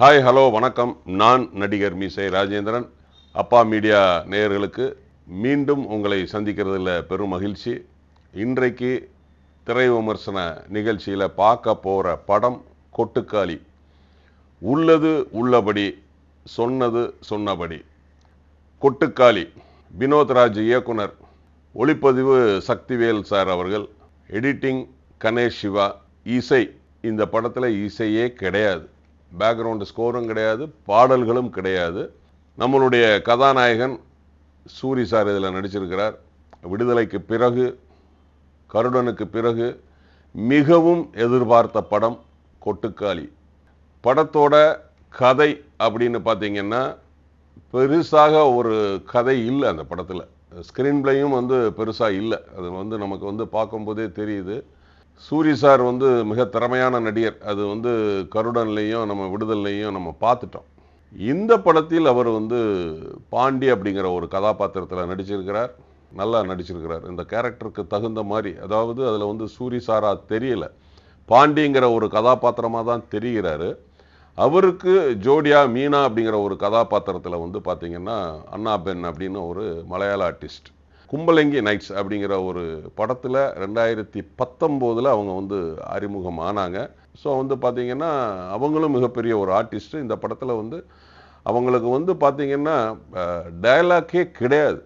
Hi hello வணக்கம். நான் நடிகர் மீசை ராஜேந்திரன். அப்பா மீடியா நேயர்களுக்கு மீண்டும் உங்களை சந்திக்கிறதுல பெரும் மகிழ்ச்சி. இன்றைக்கு திரை விமர்சன நிகழ்ச்சியில் பார்க்க போகிற படம் கொட்டுக்காளி. உள்ளது உள்ளபடி சொன்னது சொன்னபடி. கொட்டுக்காளி வினோத்ராஜ் இயக்குனர். ஒளிப்பதிவு சக்திவேல் சார் அவர்கள் எடிட்டிங் கணேஷ் சிவா. இசை இந்த படத்தில் இசையே கிடையாது. பேக்ரவுண்டு ஸ்கோரும் கிடையாது பாடல்களும் கிடையாது. நம்மளுடைய கதாநாயகன் சூரி சார் இதில் நடிச்சிருக்கிறார். விடுதலைக்கு பிறகு கருடனுக்கு பிறகு மிகவும் எதிர்பார்த்த படம் கொட்டுக்காளி. படத்தோட கதை அப்படின்னு பார்த்தீங்கன்னா பெருசாக ஒரு கதை இல்லை அந்த படத்தில். ஸ்க்ரீன் பிளேயும் வந்து பெருசாக இல்லை. அது வந்து நமக்கு வந்து பார்க்கும்போதே தெரியுது. சூரி சார் வந்து மிக திறமையான நடிகர். அது வந்து கருடன்லேயும் நம்ம விடுதலையும் நம்ம பார்த்துட்டோம். இந்த படத்தில் அவர் வந்து பாண்டி அப்படிங்கிற ஒரு கதாபாத்திரத்தில் நடிச்சிருக்கிறார். நல்லா நடிச்சிருக்கிறார். இந்த கேரக்டருக்கு தகுந்த மாதிரி அதாவது அதில் வந்து சூரி சாரா தெரியல. பாண்டிங்கிற ஒரு கதாபாத்திரமாக தான் தெரிகிறாரு. அவருக்கு ஜோடியா மீனா அப்படிங்கிற ஒரு கதாபாத்திரத்தில் வந்து பார்த்தீங்கன்னா அண்ணா பென் அப்படின்னு ஒரு மலையாள ஆர்டிஸ்ட் கும்பலங்கி நைட்ஸ் அப்படிங்கிற ஒரு படத்தில் ரெண்டாயிரத்தி பத்தொம்போதில் அவங்க வந்து அறிமுகம் ஆனாங்க ஸோ வந்து பார்த்திங்கன்னா அவங்களும் மிகப்பெரிய ஒரு ஆர்டிஸ்ட் இந்த படத்தில் வந்து அவங்களுக்கு வந்து பார்த்திங்கன்னா டயலாக்கே கிடையாது.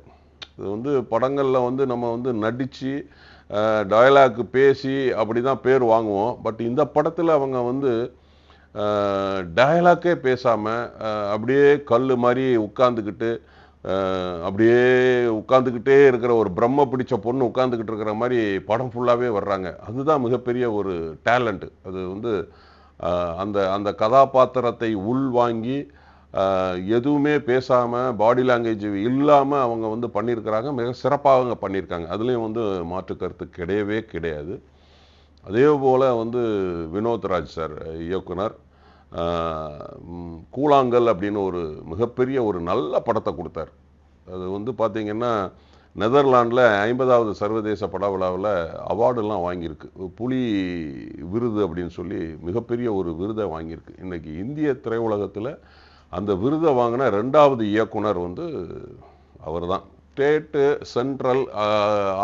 இது வந்து படங்களில் வந்து நம்ம வந்து நடித்து டயலாக் பேசி அப்படி தான் பேர் வாங்குவோம். பட் இந்த படத்தில் அவங்க வந்து டயலாக்கே பேசாமல் அப்படியே கல் மாதிரி உட்காந்துக்கிட்டு அப்படியே உட்காந்துக்கிட்டே இருக்கிற ஒரு பிரம்ம பிடிச்ச பொண்ணு உட்காந்துக்கிட்டு இருக்கிற மாதிரி படம் ஃபுல்லாகவே வர்றாங்க. அதுதான் மிகப்பெரிய ஒரு டேலண்ட்டு அது வந்து அந்த அந்த கதாபாத்திரத்தை உள்வாங்கி எதுவுமே பேசாமல் பாடி லாங்குவேஜ் இல்லாமல் அவங்க வந்து பண்ணியிருக்கிறாங்க. மிக சிறப்பாக அவங்க பண்ணியிருக்காங்க. அதுலேயும் வந்து மாற்று கருத்து கிடையவே கிடையாது. அதே போல் வந்து வினோத்ராஜ் சார் இயக்குனர். கூழாங்கல் அப்படின்னு ஒரு மிகப்பெரிய ஒரு நல்ல படத்தை கொடுத்தார். அது வந்து பார்த்திங்கன்னா நெதர்லாண்டில் ஐம்பதாவது சர்வதேச பட விழாவில் அவார்டெல்லாம் வாங்கியிருக்கு. புலி விருது அப்படின்னு சொல்லி மிகப்பெரிய ஒரு விருதை வாங்கியிருக்கு. இன்றைக்கி இந்திய திரையுலகத்தில் அந்த விருதை வாங்கின ரெண்டாவது இயக்குனர் வந்து அவர் தான் state central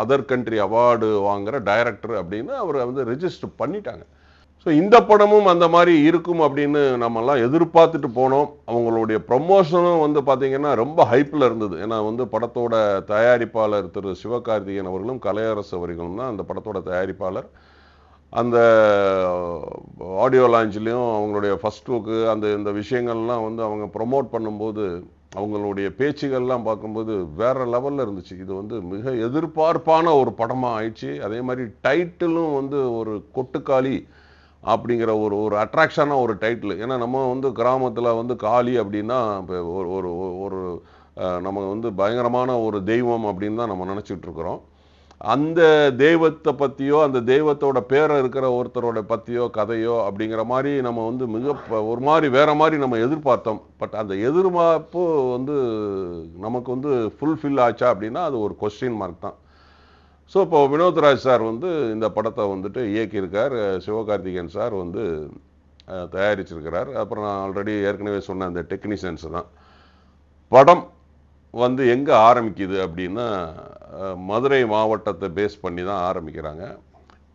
other country award வாங்குகிற டைரக்டர் அப்படின்னு அவர் வந்து ரெஜிஸ்டர் பண்ணிட்டாங்க. ஸோ இந்த படமும் அந்த மாதிரி இருக்கும் அப்படின்னு நம்மெல்லாம் எதிர்பார்த்துட்டு போனோம். அவங்களுடைய ப்ரொமோஷனும் வந்து பார்த்திங்கன்னா ரொம்ப ஹைப்பில் இருந்தது. ஏன்னா வந்து படத்தோட தயாரிப்பாளர் திரு. சிவகார்த்திகேயன் அவர்களும் கலையரசு அவர்களும் தான் அந்த படத்தோட தயாரிப்பாளர். அந்த ஆடியோ லான்ச்லேயும் அவங்களுடைய ஃபஸ்ட் லுக்கு அந்த இந்த விஷயங்கள்லாம் வந்து அவங்க ப்ரொமோட் பண்ணும்போது அவங்களுடைய பேச்சுகள்லாம் பார்க்கும்போது வேற லெவலில் இருந்துச்சு. இது வந்து மிக எதிர்பார்ப்பான ஒரு படமாக ஆயிடுச்சு. அதே மாதிரி டைட்டிலும் வந்து ஒரு கொட்டுக்காளி அப்படிங்கிற ஒரு ஒரு அட்ராக்ஷனான ஒரு டைட்டில் ஏன்னா நம்ம வந்து கிராமத்தில் வந்து காளி அப்படின்னா இப்போ ஒரு ஒரு ஒரு நம்ம வந்து பயங்கரமான ஒரு தெய்வம் அப்படின்னு தான் நம்ம நினச்சிட்டு இருக்கிறோம். அந்த தெய்வத்தை பற்றியோ அந்த தெய்வத்தோட பேரை இருக்கிற ஒருத்தரோட பற்றியோ கதையோ அப்படிங்கிற மாதிரி நம்ம வந்து மிக ஒரு மாதிரி வேற மாதிரி நம்ம எதிர்பார்த்தோம். பட் அந்த எதிர்பார்ப்பு வந்து நமக்கு வந்து ஃபுல்ஃபில் ஆச்சா அப்படின்னா அது ஒரு கொஸ்டின் மார்க் தான். ஸோ இப்போ வினோத்ராஜ் சார் வந்து இந்த படத்தை வந்துட்டு இயக்கியிருக்கார். சிவகார்த்திகேயன் சார் வந்து தயாரிச்சிருக்கிறார். அப்புறம் நான் ஆல்ரெடி ஏற்கனவே சொன்ன அந்த டெக்னீஷியன்ஸ் தான். படம் வந்து எங்கே ஆரம்பிக்குது அப்படின்னா மதுரை மாவட்டத்தை பேஸ் பண்ணி தான் ஆரம்பிக்கிறாங்க.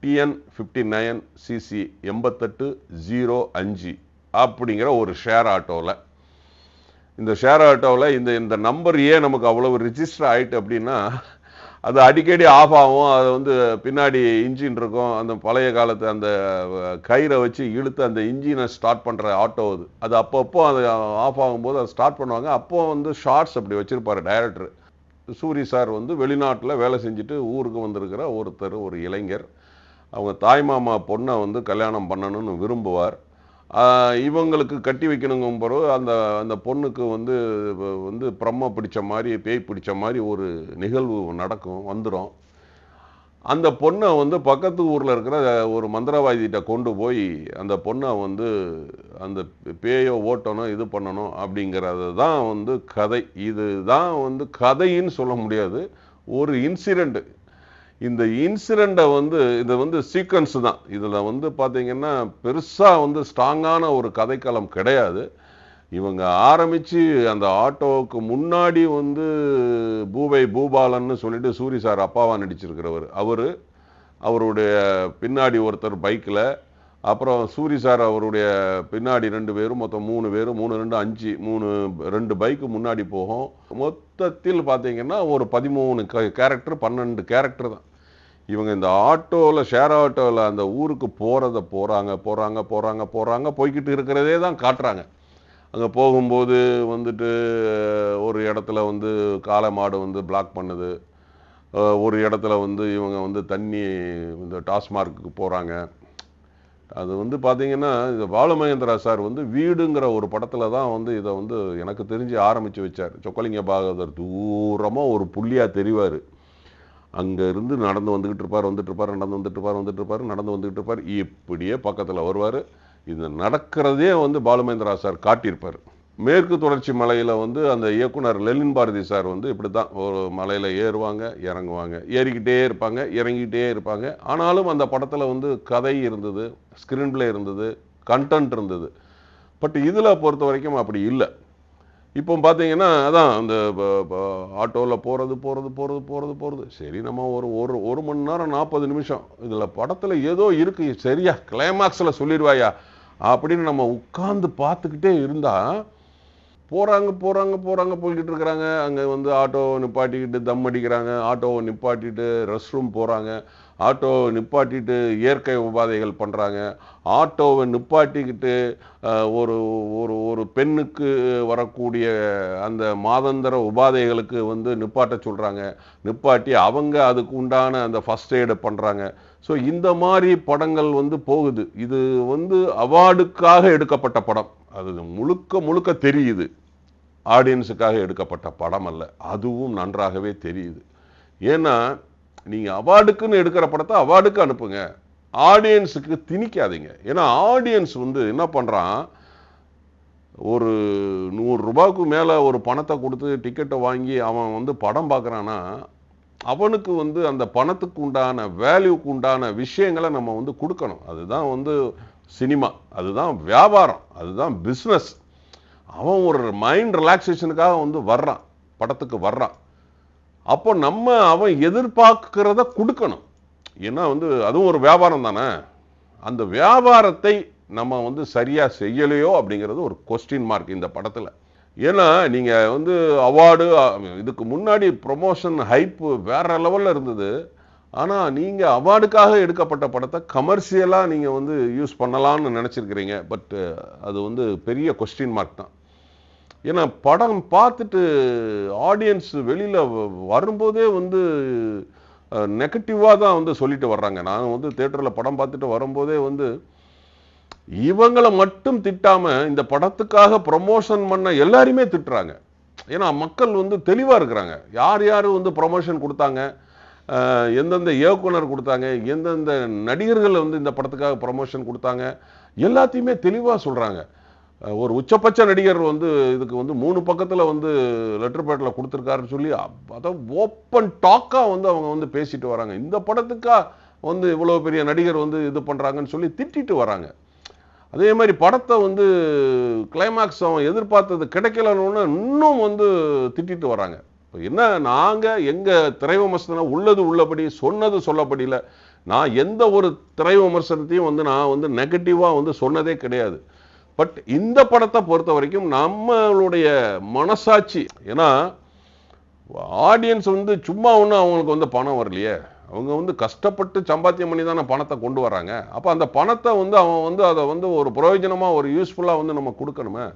டிஎன் ஃபிஃப்டி நைன் சிசி எண்பத்தெட்டு ஜீரோ அஞ்சு அப்படிங்கிற ஒரு ஷேர் ஆட்டோவில் இந்த ஷேர் ஆட்டோவில் இந்த இந்த நம்பர் ஏன் நமக்கு அவ்வளவு ரிஜிஸ்டர் ஆகிட்டு அப்படின்னா அது அடிக்கடி ஆஃப் ஆகும். அது வந்து பின்னாடி இன்ஜின் இருக்கும். அந்த பழைய காலத்து அந்த கயிறை வச்சு இழுத்து அந்த இன்ஜினை ஸ்டார்ட் பண்ணுற ஆட்டோ அது. அது அப்பப்போ அது ஆஃப் ஆகும்போது அதை ஸ்டார்ட் பண்ணுவாங்க. அப்போ வந்து ஷார்ட்ஸ் அப்படி வச்சுருப்பார் டைரக்டர் சூரி சார் வந்து வெளிநாட்டில் வேலை செஞ்சுட்டு ஊருக்கு வந்திருக்கிற ஒருத்தர் ஒரு இளைஞர். அவங்க தாய்மாமா பொண்ணை வந்து கல்யாணம் பண்ணணும்னு விரும்புவார். இவங்களுக்கு கட்டி வைக்கணுங்கும் பிறகு அந்த அந்த பொண்ணுக்கு வந்து வந்து பிரம்ம பிடிச்ச மாதிரி பேய் பிடிச்ச மாதிரி ஒரு நிகழ்வு நடக்கும் வந்துடும் அந்த பொண்ணை வந்து பக்கத்து ஊரில் இருக்கிற ஒரு மந்திரவாதிகிட்ட கொண்டு போய் அந்த பொண்ணை வந்து அந்த பேயோ ஓட்டணும் இது பண்ணணும் அப்படிங்கிறது தான் வந்து கதை. இது தான் வந்து கதைன்னு சொல்ல முடியாது. ஒரு இன்சிடெண்ட் இந்த இன்சிடெண்ட்டை வந்து இது வந்து சீக்வன்ஸ் தான். இதில் வந்து பார்த்தீங்கன்னா பெருசாக வந்து ஸ்ட்ராங்கான ஒரு கதைக்களம் கிடையாது. இவங்க ஆரம்பிச்சு அந்த ஆட்டோவுக்கு முன்னாடி வந்து பூவை பூபாலன்னு சொல்லிட்டு சூரி சார் அப்பாவா நடிச்சிருக்கிறவர். அவர் அவருடைய பின்னாடி ஒருத்தர் பைக்கில் அப்புறம் சூரி சார் அவருடைய பின்னாடி ரெண்டு பேரும் மொத்தம் மூணு பேர் மூணு ரெண்டு அஞ்சு மூணு ரெண்டு பைக்கு முன்னாடி போகும். மொத்தத்தில் பார்த்தீங்கன்னா ஒரு பதிமூணு கேரக்டர் பன்னெண்டு கேரக்டர் தான். இவங்க இந்த ஆட்டோவில் ஷேர் ஆட்டோவில் அந்த ஊருக்கு போகிறத போகிறாங்க போகிறாங்க போகிறாங்க போகிறாங்க போய்கிட்டு இருக்கிறதே தான் காட்டுறாங்க. அங்கே போகும்போது வந்துட்டு ஒரு இடத்துல வந்து காளை மாடு வந்து பிளாக் பண்ணுது. ஒரு இடத்துல வந்து இவங்க வந்து தண்ணி இந்த டாஸ்மார்க்கு போகிறாங்க அது வந்து பார்த்தீங்கன்னா இந்த பாலுமகேந்திரா சார் வந்து வீடுங்கிற ஒரு படத்தில் தான் வந்து இதை வந்து எனக்கு தெரிஞ்சு ஆரம்பித்து வச்சார். சொக்கலிங்க பாகவதர் தூரமாக ஒரு புள்ளியாக தெரிவார். அங்கே இருந்து நடந்து வந்துக்கிட்டு இருப்பார் வந்துட்டு இருப்பார் நடந்து வந்துட்டு இருப்பார் வந்துட்டு இருப்பார் நடந்து வந்துக்கிட்டு இருப்பார். இப்படியே பக்கத்தில் வருவார். இது நடக்கிறதே வந்து பாலுமேந்திரா சார் காட்டியிருப்பார். மேற்கு தொடர்ச்சி மலையில் வந்து அந்த இயக்குனர் லெலின் பாரதி சார் வந்து இப்படி தான் ஒரு மலையில் ஏறுவாங்க இறங்குவாங்க. ஏறிக்கிட்டே இருப்பாங்க இறங்கிக்கிட்டே இருப்பாங்க. ஆனாலும் அந்த படத்தில் வந்து கதை இருந்தது ஸ்க்ரீன் பிளே இருந்தது கண்டென்ட் இருந்தது. பட் இதில் பொறுத்த வரைக்கும் அப்படி இல்லை. இப்போ பார்த்தீங்கன்னா அதான் அந்த ஆட்டோவில் போகிறது போகிறது போகிறது போகிறது போகிறது சரி நம்ம ஒரு ஒரு ஒரு மணி நேரம் நாற்பது நிமிஷம். இதில் படத்தில் ஏதோ இருக்குது சரியா கிளைமாக்ஸில் சொல்லிடுவாயா? அப்படின்னு நம்ம உட்காந்து பார்த்துக்கிட்டே இருந்தால் போகிறாங்க போகிறாங்க போகிறாங்க போய்கிட்டு இருக்கிறாங்க. அங்கே வந்து ஆட்டோவை நிப்பாட்டிக்கிட்டு தம் அடிக்கிறாங்க. ஆட்டோவை நிப்பாட்டிட்டு ரெஸ்ட் ரூம் போகிறாங்க ஆட்டோவை நிப்பாட்டிட்டு இயற்கை உபாதைகள் பண்ணுறாங்க ஆட்டோவை நிப்பாட்டிக்கிட்டு ஒரு ஒரு ஒரு பெண்ணுக்கு வரக்கூடிய அந்த மாதந்திர உபாதைகளுக்கு வந்து நிப்பாட்ட சொல்கிறாங்க நிப்பாட்டி அவங்க அதுக்கு உண்டான அந்த ஃபஸ்ட் எய்டை பண்ணுறாங்க ஸோ இந்த மாதிரி படங்கள் வந்து போகுது. இது வந்து அவார்டுக்காக எடுக்கப்பட்ட படம். அது முழுக்க முழுக்க தெரியுது. ஆடியன்ஸுக்காக எடுக்கப்பட்ட படம் அல்ல. அதுவும் நன்றாகவே தெரியுது. ஏன்னா நீங்கள் அவார்டுக்குன்னு எடுக்கிற படத்தை அவார்டுக்கு அனுப்புங்க. ஆடியன்ஸுக்கு திணிக்காதீங்க. ஏன்னா ஆடியன்ஸ் வந்து என்ன பண்ணுறான் ஒரு நூறு ரூபாய்க்கு மேலே ஒரு பணத்தை கொடுத்து டிக்கெட்டை வாங்கி அவன் வந்து படம் பார்க்குறான்னா அவனுக்கு வந்து அந்த பணத்துக்கு உண்டான வேல்யூக்கு உண்டான விஷயங்களை நம்ம வந்து கொடுக்கணும். அதுதான் வந்து சினிமா. அதுதான் வியாபாரம். அதுதான் பிஸ்னஸ் அவன் ஒரு மைண்ட் ரிலாக்ஸேஷனுக்காக வந்து வர்றான். படத்துக்கு வர்றான். அப்போ நம்ம அவன் எதிர்பார்க்கிறத கொடுக்கணும். ஏன்னா வந்து அதுவும் ஒரு வியாபாரம் தானே? அந்த வியாபாரத்தை நம்ம வந்து சரியாக செய்யலையோ அப்படிங்கிறது ஒரு கொஸ்டின் மார்க் இந்த படத்தில். ஏன்னா நீங்கள் வந்து அவார்டு இதுக்கு முன்னாடி ப்ரொமோஷன் ஹைப்பு வேற லெவலில் இருந்தது. ஆனால் நீங்கள் அவார்டுக்காக எடுக்கப்பட்ட படத்தை கமர்ஷியலாக நீங்கள் வந்து யூஸ் பண்ணலான்னு நினச்சிருக்கிறீங்க. பட் அது வந்து பெரிய கொஸ்டின் மார்க் தான். ஏன்னா படம் பார்த்துட்டு ஆடியன்ஸ் வெளியில் வ- வரும்போதே வந்து நெகட்டிவாக தான் வந்து சொல்லிட்டு வர்றாங்க. நான் வந்து தேட்டரில் படம் பார்த்துட்டு வரும்போதே வந்து இவங்களை மட்டும் திட்டாமல் இந்த படத்துக்காக ப்ரொமோஷன் பண்ண எல்லாருமே திட்டுறாங்க. ஏன்னா மக்கள் வந்து தெளிவாக இருக்கிறாங்க. யார் யார் வந்து ப்ரமோஷன் கொடுத்தாங்க? எந்தெந்த இயக்குனர் கொடுத்தாங்க? எந்தெந்த நடிகர்கள் வந்து இந்த படத்துக்காக ப்ரமோஷன் கொடுத்தாங்க? எல்லாத்தையுமே தெளிவாக சொல்கிறாங்க ஒரு உச்சபட்ச நடிகர் வந்து இதுக்கு வந்து மூணு பக்கத்தில் வந்து லெட்டர் பேட்டில் கொடுத்துருக்காருன்னு சொல்லி அதை அதான் ஓப்பன் டாக்காக வந்து அவங்க வந்து பேசிட்டு வராங்க. இந்த படத்துக்கா வந்து இவ்வளோ பெரிய நடிகர் வந்து இது பண்ணுறாங்கன்னு சொல்லி திட்டிட்டு வராங்க. அதே மாதிரி படத்தை வந்து கிளைமேக்ஸ் அவன் எதிர்பார்த்தது கிடைக்கலன்னு இன்னும் வந்து திட்டிட்டு வராங்க. இப்போ என்ன நாங்கள் எங்கள் திரை விமர்சனம் உள்ளது உள்ளபடி சொன்னது சொல்லப்படியில் நான் எந்த ஒரு திரை விமர்சனத்தையும் வந்து நான் வந்து நெகட்டிவாக வந்து சொன்னதே கிடையாது. பட் இந்த படத்தை பொறுத்த வரைக்கும் நம்மளுடைய மனசாட்சி ஏன்னா ஆடியன்ஸ் வந்து சும்மா ஒன்றும் அவங்களுக்கு வந்து பணம் வரலையே. அவங்க வந்து கஷ்டப்பட்டு சம்பாத்தியம் பண்ணி தானே பணத்தை கொண்டு வராங்க அப்போ அந்த பணத்தை வந்து அவன் வந்து அதை வந்து ஒரு பிரயோஜனமாக ஒரு யூஸ்ஃபுல்லாக வந்து நம்ம கொடுக்கணுமே.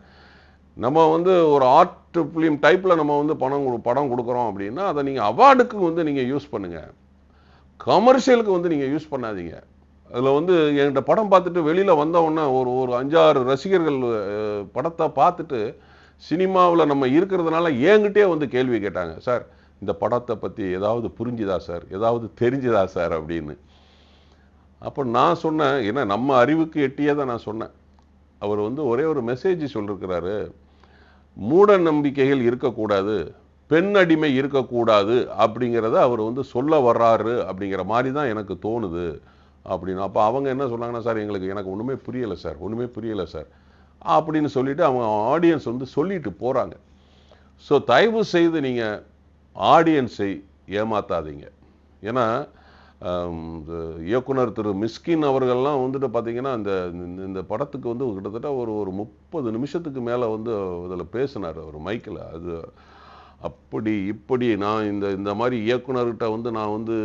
நம்ம வந்து ஒரு ஆர்ட் ஃபிலிம் டைப்பில் நம்ம வந்து பணம் கொடு- படம் கொடுக்குறோம் அப்படின்னா அதை நீங்கள் அவார்டுக்கு வந்து நீங்கள் யூஸ் பண்ணுங்கள் கமர்ஷியலுக்கு வந்து நீங்கள் யூஸ் பண்ணாதீங்க. அதில் வந்து என்கிட்ட படம் பார்த்துட்டு வெளியில் வந்த உடனே ஒரு ஒரு அஞ்சாறு ரசிகர்கள் படத்தை பார்த்துட்டு சினிமாவில் நம்ம இருக்கிறதுனால என்கிட்டே வந்து கேள்வி கேட்டாங்க. சார் இந்த படத்தை பற்றி ஏதாவது புரிஞ்சுதா சார்? ஏதாவது தெரிஞ்சுதா சார்? அப்படின்னு. அப்போ நான் சொன்னேன் ஏன்னா நம்ம அறிவுக்கு எட்டியே தான் நான் சொன்னேன். அவர் வந்து ஒரே ஒரு மெசேஜ் சொல்லிருக்கிறாரு. மூட நம்பிக்கைகள் இருக்கக்கூடாது பெண் அடிமை இருக்கக்கூடாது அப்படிங்கிறத அவர் வந்து சொல்ல வர்றாரு அப்படிங்கிற மாதிரி தான் எனக்கு தோணுது. அப்படின்னு அப்போ அவங்க என்ன சொன்னாங்கன்னா சார் எங்களுக்கு எனக்கு ஒன்றுமே புரியலை சார். ஒன்றுமே புரியலை சார். அப்படின்னு சொல்லிட்டு அவங்க ஆடியன்ஸ் வந்து சொல்லிட்டு போகிறாங்க ஸோ தயவு செய்து நீங்கள் ஆடியன்ஸை ஏமாத்தாதீங்க. ஏன்னா இந்த இயக்குனர் திரு மிஸ்கின் அவர்கள்லாம் வந்துட்டு பார்த்தீங்கன்னா இந்த இந்த- இந்த படத்துக்கு வந்து கிட்டத்தட்ட ஒரு ஒரு முப்பது நிமிஷத்துக்கு மேலே வந்து இதில் பேசினார் அவர் மைக்கில். அது அப்படி இப்படி நான் இந்த இந்த மாதிரி இயக்குனர்கிட்ட வந்து நான் வந்து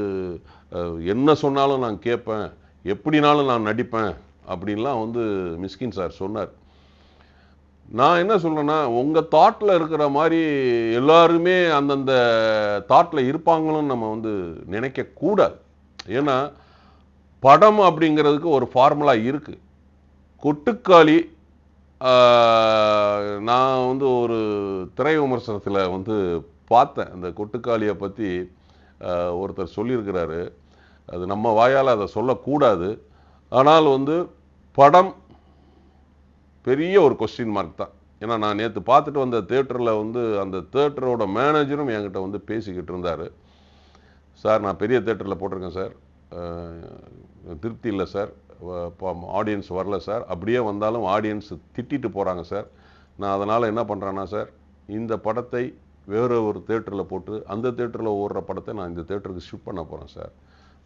என்ன சொன்னாலும் நான் கேட்பேன். எப்படினாலும் நான் நடிப்பேன் அப்படின்லாம் வந்து மிஸ்கின் சார் சொன்னார். நான் என்ன சொல்றேன்னா உங்க தாட்ல இருக்கிற மாதிரி எல்லாருமே அந்தந்த தாட்டில் இருப்பாங்களும் நம்ம வந்து நினைக்க கூடாது. ஏன்னா படம் அப்படிங்கிறதுக்கு ஒரு ஃபார்முலா இருக்கு. கொட்டுக்காளி நான் வந்து ஒரு திரை விமர்சனத்தில் வந்து பார்த்தேன். அந்த கொட்டுக்காளியை பற்றி ஒருத்தர் சொல்லியிருக்கிறாரு. அது நம்ம வாயால் அதை சொல்லக்கூடாது. ஆனால் வந்து படம் பெரிய ஒரு கொஸ்டின் மார்க் தான். ஏன்னா நான் நேற்று பார்த்துட்டு வந்த தேட்டரில் வந்து அந்த தேட்டரோட மேனேஜரும் என்கிட்ட வந்து பேசிக்கிட்டு இருந்தார். சார் நான் பெரிய தேட்டரில் போட்டிருக்கேன் சார். திருப்தி இல்லை சார். ஆடியன்ஸ் வரல சார் அப்படியே வந்தாலும் ஆடியன்ஸ் திட்டிட்டு போகிறாங்க சார் நான் அதனால் என்ன பண்ணுறேன்னா சார் இந்த படத்தை வேற ஒரு தேட்டரில் போட்டு அந்த தேட்டரில் ஓடுற படத்தை நான் இந்த தேட்டருக்கு ஷிஃப்ட் பண்ண போகிறேன் சார்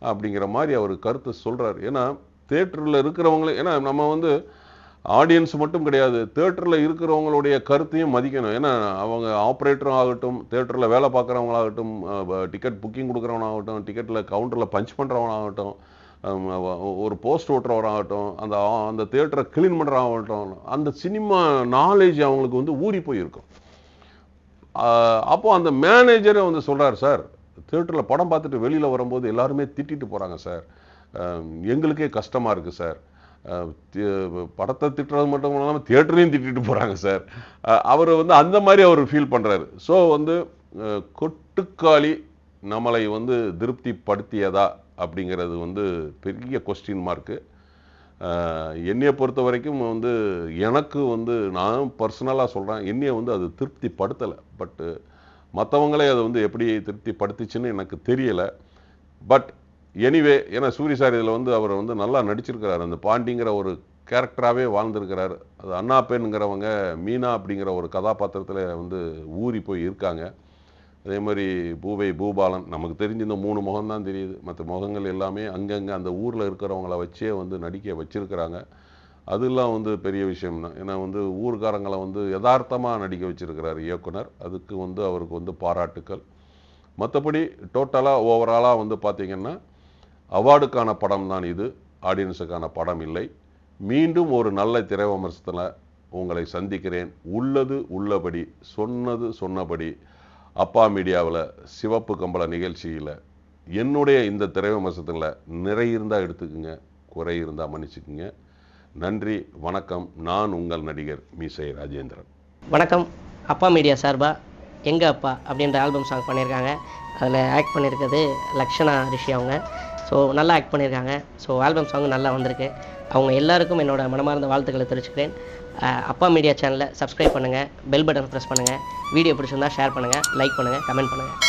அப்படிங்கிற மாதிரி அவர் கருத்து சொல்கிறார் ஏன்னா தேட்டரில் இருக்கிறவங்களே ஏன்னா நம்ம வந்து ஆடியன்ஸ் மட்டும் கிடையாது. தேட்டரில் இருக்கிறவங்களுடைய கருத்தையும் மதிக்கணும். ஏன்னா அவங்க ஆப்ரேட்டரும் ஆகட்டும் தேட்டரில் வேலை பார்க்குறவங்களாகட்டும் டிக்கெட் புக்கிங் கொடுக்குறவனாகட்டும் டிக்கெட்டில் கவுண்டரில் பஞ்ச் பண்ணுறவனாகட்டும் ஒரு போஸ்ட் ஓட்டுறவராகட்டும் அந்த அந்த தேட்டரை க்ளீன் ஆகட்டும் அந்த சினிமா நாலேஜ் அவங்களுக்கு வந்து ஊறி போயிருக்கும். அப்போ அந்த மேனேஜரே வந்து சொல்கிறார் சார் தேட்டரில் படம் பார்த்துட்டு வெளியில் வரும்போது எல்லாருமே திட்டிட்டு போகிறாங்க சார். எங்களுக்கே கஷ்டமாக இருக்குது சார். படத்தை திட்டுறது மட்டும் இல்லாமல் தேட்டரையும் திட்டிட்டு போகிறாங்க சார். அவர் வந்து அந்த மாதிரி அவர் ஃபீல் பண்ணுறாரு ஸோ வந்து கொட்டுக்காளி நம்மளை வந்து திருப்திப்படுத்தியதா அப்படிங்கிறது வந்து பெரிய கொஸ்டின் மார்க்கு என்னையை பொறுத்த வரைக்கும் வந்து எனக்கு வந்து நான் பர்சனலாக சொல்கிறேன் என்னையை வந்து அது திருப்திப்படுத்தலை. பட்டு மற்றவங்களே அதை வந்து எப்படி திருப்திப்படுத்துச்சுன்னு எனக்கு தெரியலை. பட் எனிவே ஏன்னா சூரி சார் இதில் வந்து அவர் வந்து நல்லா நடிச்சிருக்கிறார். அந்த பாண்டிங்கிற ஒரு கேரக்டராகவே வாழ்ந்திருக்கிறார். அது அண்ணா பெண்ணுங்கிறவங்க மீனா அப்படிங்கிற ஒரு கதாபாத்திரத்தில் வந்து ஊறி போய் இருக்காங்க. அதே மாதிரி பூவை பூபாலன் நமக்கு தெரிஞ்ச இந்த மூணு முகம் தான் தெரியுது. மற்ற முகங்கள் எல்லாமே அங்கங்கே அந்த ஊரில் இருக்கிறவங்கள வச்சே வந்து நடிக்க வச்சுருக்கிறாங்க. அதெல்லாம் வந்து பெரிய விஷயம் தான். ஏன்னா வந்து ஊர்க்காரங்களை வந்து யதார்த்தமாக நடிக்க வச்சுருக்கிறார் இயக்குனர். அதுக்கு வந்து அவருக்கு வந்து பாராட்டுக்கள். மற்றபடி டோட்டலாக ஓவராலாக வந்து பார்த்திங்கன்னா அவார்டுக்கான படம் தான் இது. ஆடியன்ஸுக்கான படம் இல்லை. மீண்டும் ஒரு நல்ல திரை விமர்சனத்தில் உங்களை சந்திக்கிறேன். உள்ளது உள்ளபடி சொன்னது சொன்னபடி அப்பா மீடியாவில் சிவப்பு கம்பள நிகழ்ச்சியில் என்னுடைய இந்த திரைவிமர்சனத்தில் நிறை இருந்தால் எடுத்துக்குங்க குறை இருந்தால் மன்னிச்சுக்குங்க. நன்றி வணக்கம். நான் உங்கள் நடிகர் மீசை ராஜேந்திரன். வணக்கம். அப்பா மீடியா சார்பாக எங்க அப்பா? அப்படின்ற ஆல்பம் சாங் பண்ணியிருக்காங்க. அதில் ஆக்ட் பண்ணியிருக்கிறது லக்ஷணா ரிஷி அவங்க. ஸோ நல்லா ஆக்ட் பண்ணியிருக்காங்க. ஸோ ஆல்பம் சாங் நல்லா வந்திருக்கு. அவங்க எல்லாருக்கும் என்னோட மனமார்ந்த வாழ்த்துக்களை தெரிவிச்சுக்கிறேன். அப்பா மீடியா சேனலை சப்ஸ்கிரைப் பண்ணுங்கள் பெல் பட்டன் ப்ரெஸ் பண்ணுங்கள் வீடியோ பிடிச்சிருந்தா ஷேர் பண்ணுங்கள் லைக் பண்ணுங்கள் கமெண்ட் பண்ணுங்கள்